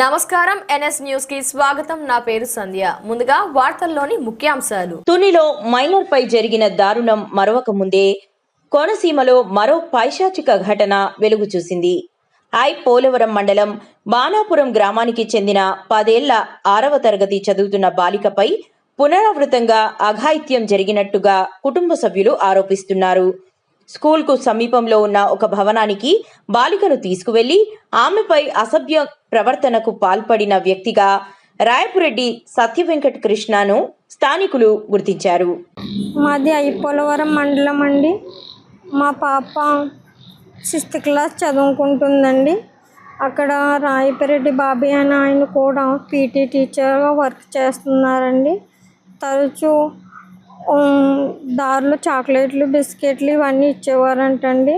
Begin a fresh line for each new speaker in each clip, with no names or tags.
నమస్కారం ఎన్ఎస్ న్యూస్కి స్వాగతం. నా పేరు సంధ్య. ముందుగా వార్తల్లోని ముఖ్యాంశాలు.
తునిలో మైనర్పై జరిగిన దారుణం మరొక ముందే కోనసీమలో మరో పైశాచిక ఘటన వెలుగు చూసింది. ఐ. పోలవరం మండలం బాణాపురం గ్రామానికి చెందిన పదేళ్ళ ఆరవ తరగతి చదువుతున్న బాలికపై పునరావృతంగా అఘాయిత్యం జరిగినట్టుగా కుటుంబ సభ్యులు ఆరోపిస్తున్నారు. స్కూల్కు సమీపంలో ఉన్న ఒక భవనానికి బాలికను తీసుకువెళ్ళి ఆమెపై అసభ్య ప్రవర్తనకు పాల్పడిన వ్యక్తిగా రాయపురెడ్డి సత్యవెంకట కృష్ణను స్థానికులు గుర్తించారు.
మాది అయ్యపోలవరం మండలం అండి. మా పాప సిక్స్త్ క్లాస్ చదువుకుంటుందండి. అక్కడ రాయపురెడ్డి బాబీ అని ఆయన కూడా పీటీ టీచర్గా వర్క్ చేస్తున్నారండి. తరచూ దారిలో చాక్లెట్లు బిస్కెట్లు ఇవన్నీ ఇచ్చేవారంటండి.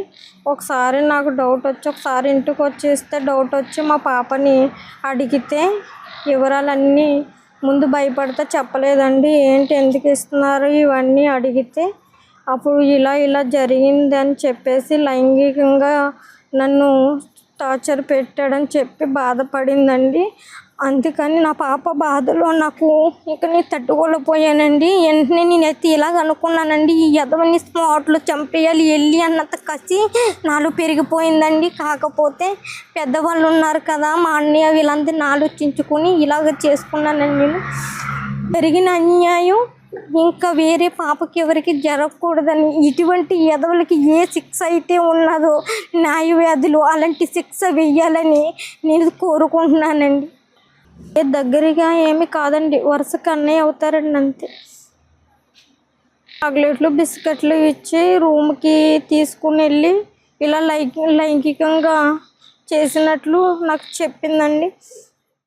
ఒకసారి నాకు డౌట్ వచ్చి ఒకసారి ఇంటికి వచ్చి ఇస్తే డౌట్ వచ్చి మా పాపని అడిగితే వివరాలన్నీ ముందు భయపడితే చెప్పలేదండి. ఏంటి ఎందుకు ఇస్తున్నారు ఇవన్నీ అడిగితే అప్పుడు ఇలా ఇలా జరిగింది అని చెప్పేసి లైంగికంగా నన్ను టార్చర్ పెట్టాడని చెప్పి బాధపడిందండి. అందుకని నా పాప బాధలో నాకు ఇక నేను తట్టుకోలేకపోయానండి వెంటనే నేనైతే ఇలాగ అనుకున్నానండి ఈ యదవని స్మార్ట్లో చంపేయాలి వెళ్ళి అన్నంత కసి నాలో పెరిగిపోయిందండి. కాకపోతే పెద్దవాళ్ళు ఉన్నారు కదా మా అన్నయ్య వీళ్ళందరినీ ఆలోచించుకొని ఇలాగ చేసుకున్నానండి నేను. జరిగిన అన్యాయం ఇంకా వేరే పాపకి ఎవరికి జరగకూడదని ఇటువంటి ఎదవులకి ఏ శిక్ష అయితే ఉన్నదో న్యాయవ్యాధులు అలాంటి శిక్ష వెయ్యాలని నేను కోరుకుంటున్నానండి. దగ్గరగా ఏమి కాదండి వరుసకు అన్నయ్య అవుతారండి అంతే. చాక్లెట్లు బిస్కెట్లు ఇచ్చి రూమ్కి తీసుకుని వెళ్ళి ఇలా లైంగికంగా చేసినట్లు నాకు చెప్పిందండి.